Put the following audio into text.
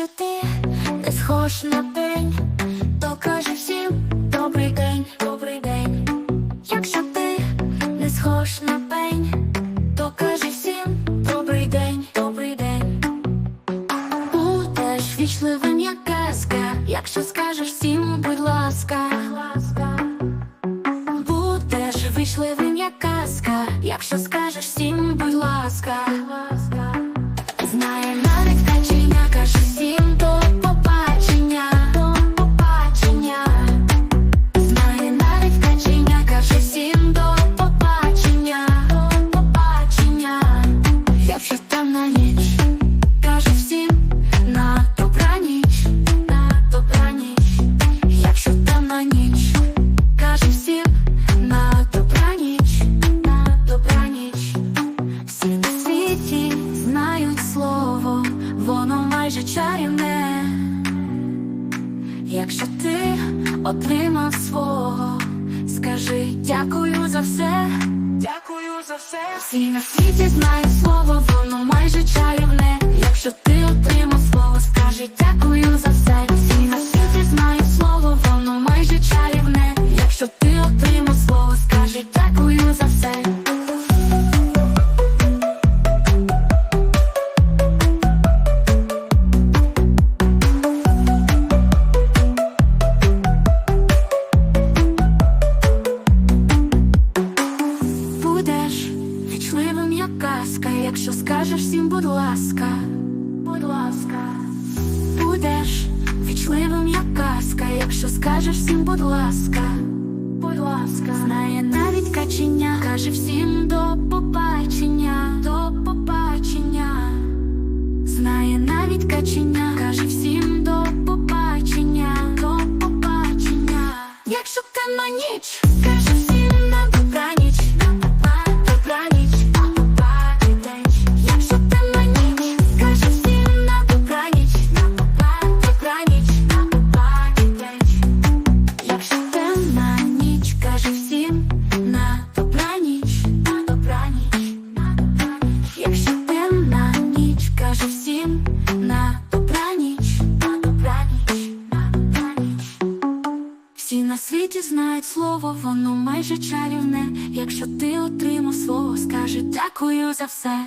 Якщо ти не схож на день, то кажи всім добрий день, добрий день. Якщо ти не схож на пень, то кажи всім добрий день, добрий день. Будеш вічливим, як казка, якщо скажеш всім, будь ласка, чарівне. Якщо ти отримав свого, скажи дякую за все, дякую за все. Всі на світі знають слово, воно майже як казка, якщо скажеш всім, будь ласка, будь ласка, будеш вічливим, як казка, якщо скажеш всім, будь ласка, будь ласка, знає навіть каченя, каже всім до побачення, до побачення, знає навіть каченя, каже світі знають слово, воно майже чарівне. Якщо ти отримав слово, скажи дякую за все.